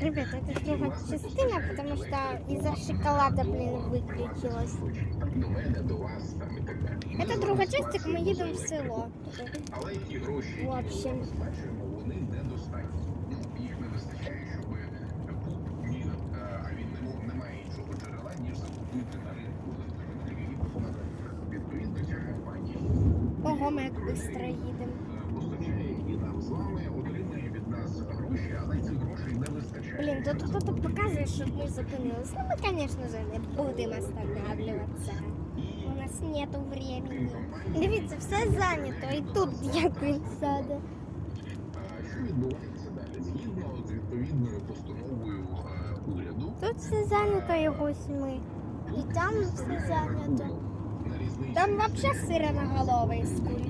Ребят, это друга частина, потому что из-за шоколада, блин, выключилась. Это друга частина, ми їдемо в село. Але ті гроші, В общем. які ми сплачуємо, вони недостатні. Блін, тут хто-то показує, щоб ми зупинились. Ну, ми, звісно ж, не будемо останавливатися. У нас нету времени. Дивіться, все зайнято. І тут як він сяде. А Що відбувається далі? Згідно з відповідною постановою е, уряду, Тут все зайнято і восьми. І там все зайнято. на різниці Там взагалі сиреноголовий скульптура.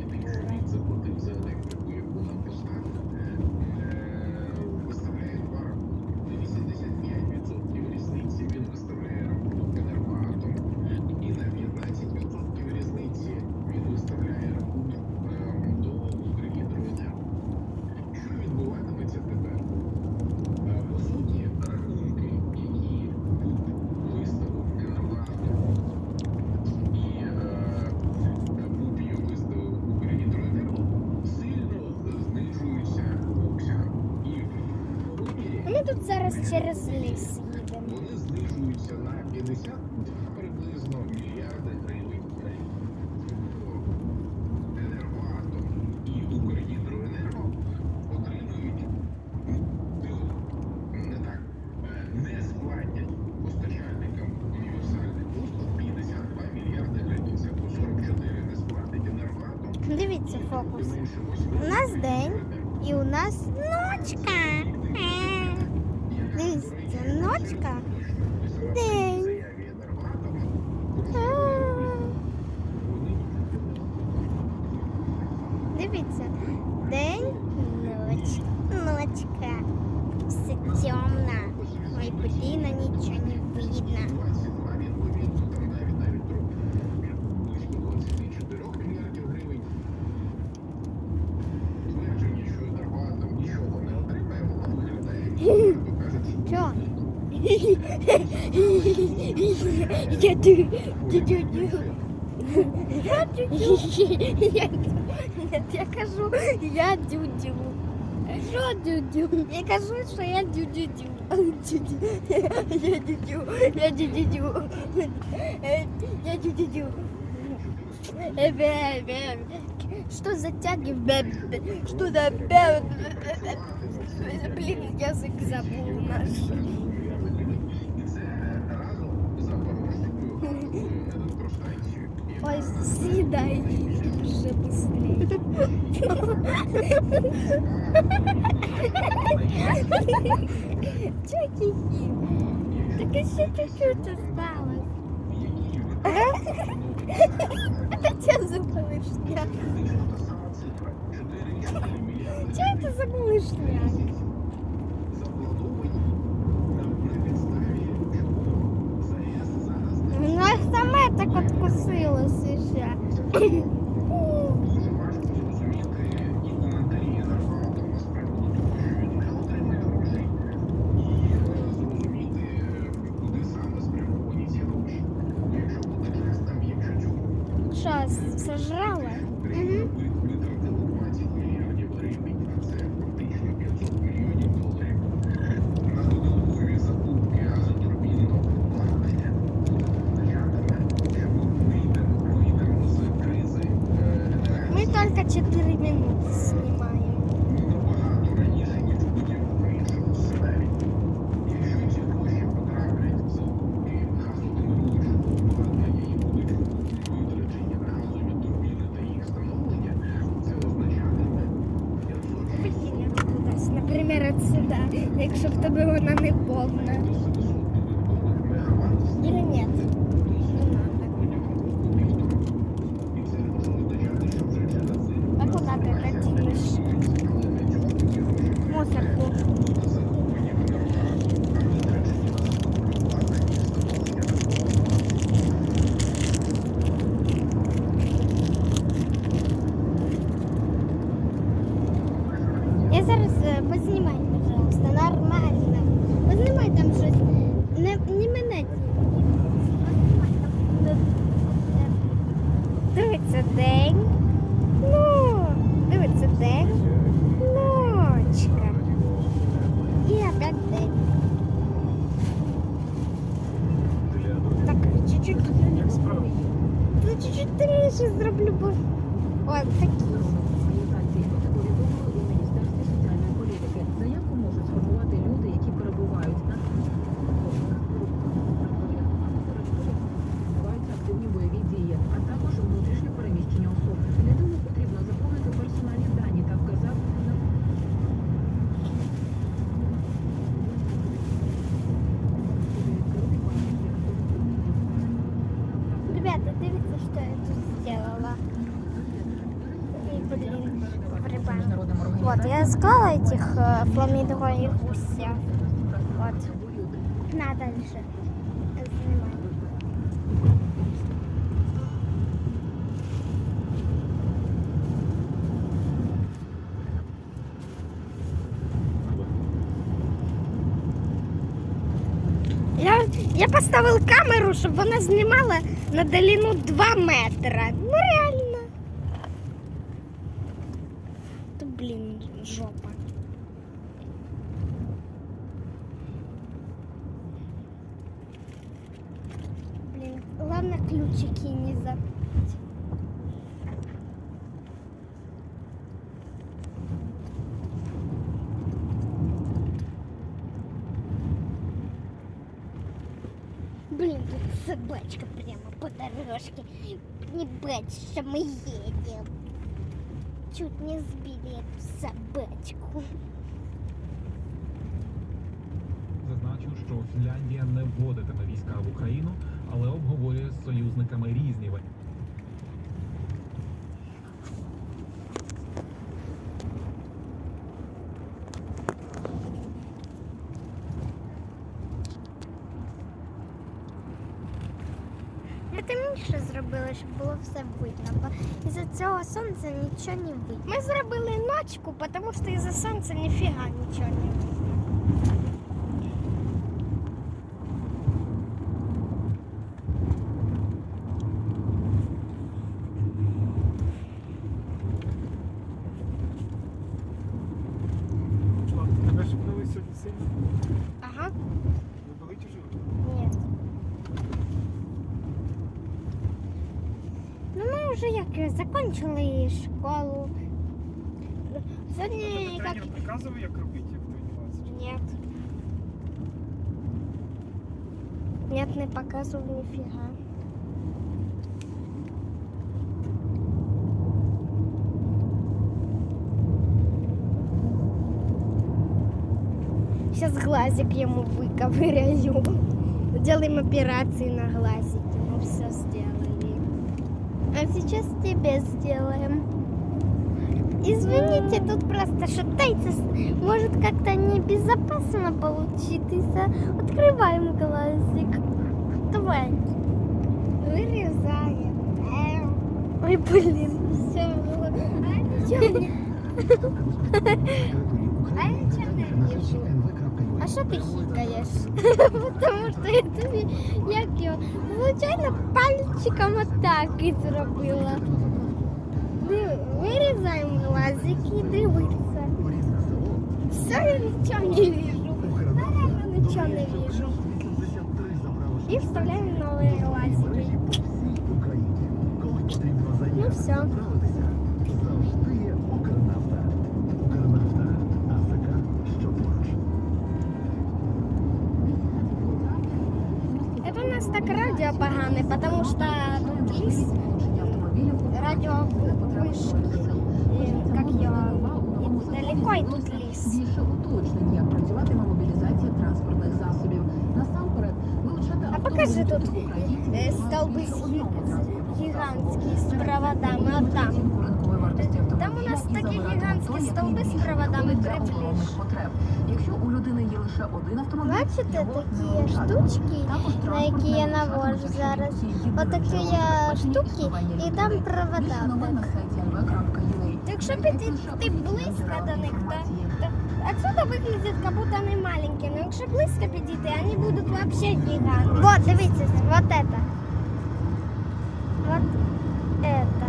Через ліс їдемо. вони знижуються на 52 приблизно мільярди гривень на рік. Енергоатом і Укргідроенерго отримують не так, е, не сплатять постачальникам універсальних послуг 52 мільярди гривень. Це по 44 не сплатить енергоатом. Дивіться фокус. Не менше 8 У нас день і у нас ночка. Е. Дивіться, ночка. День. Я дю, дю, дю, дю. Я дю, дю. Нет, я кажу, я дю-дю. Що дю-дю? Я кажу, що я. Дю-дю. Я дю-дю. Я дю-дю-дю. Е, Я бе. Что за тяги? Что за? Блин, язык забыл наш. Ой, съедай уже быстрее. Чё? Так еще чуть-чуть осталось. Это что за малышня? Что это за малышня? Вона саме так откусилась ще. Я зараз познімаю, пожалуйста, нормально. Познімай там щось. Не, не мене. Дивиться день. Ну, дивиться день. Ночка. І опять день. Так, чуть-чуть. Чуть-чуть трішки зроблю. Ось такі. Вот, організаціям. я искала этих э, фламинго и гуся. Вот. На, дальше. Снимай. Я, я поставив камеру, щоб вона знімала на долину 2 метра. Ну реально. Жопа. Блин, главное ключики не забыть. Блин, тут собачка прямо по дорожке. Не бать, что мы едем. Чуть не сбили эту собачку. Зазначу, що Фінляндія не вводитиме війська в Україну, але обговорює з союзниками різні варіанти. темніше зробила, щоб було все видно, бо із-за цього сонця нічого не видно. Ми зробили ночку, тому що із-за сонця ніфіга нічого не видно. Закончили школу. Сьогодні як... Тренер робити, як тренуватися? Нет. Нет, не показывал нифига. Сейчас глазик ему выковыряю. Делаем операции на глазике. А сейчас тебе сделаем. Извините, тут просто шатается. Может как-то небезопасно получиться. Открываем глазик. Давай. Вырезаем. Эм. Ой, блин, все. А я ничего не вижу. А що ти хікаєш? Тому що я тобі як його звичайно пальчиком отак і зробила. Диви, Вирізаємо глазик і дивитися. Все, я нічого не вижу. Наверное, нічого не вижу. І вставляємо нові глазики. Ну все. так радио погане, потому что тут ліс, радио вышки, і, как його, і далеко і тут ліс. Більше уточнень, як працюватиме мобілізація транспортних засобів. Насамперед, вилучати А покажи тут автобуси в Україні е, стовби більше одного транспортного гігантські з проводами, а там. ринкової вартості Там у нас автомобіля і такі забирати гігантські авто, як стовби з найбільше проводами підходить для приближ. оборонних потреб. Якщо у людини є лише один автомобіль, Бачите його такі не вилучати. штучки, Також на які транспортне я вилучати навожу лише зараз. всі єдині Отакі джерела я забезпечення штуки, існування і людини. там Більше провода. новин на сайті lv.ua. То якщо підійти близько до них, то, то отсюда выглядит как будто они маленькие, но якщо близько підійти, они будут вообще гигантские. Вот, дивіться, вот это. Вот это.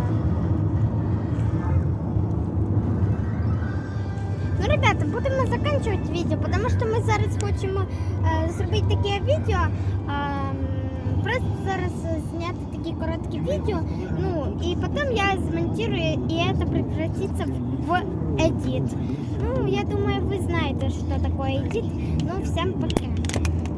Ну, ребята, будемо закінчувати відео, тому що ми зараз хочемо е, зробити таке відео. ем, просто зараз зняти такі короткі відео. Ну, і потім я змонтирую, і це превратиться в едит. Ну, я думаю, ви знаєте, що таке едит. Ну, всім пока.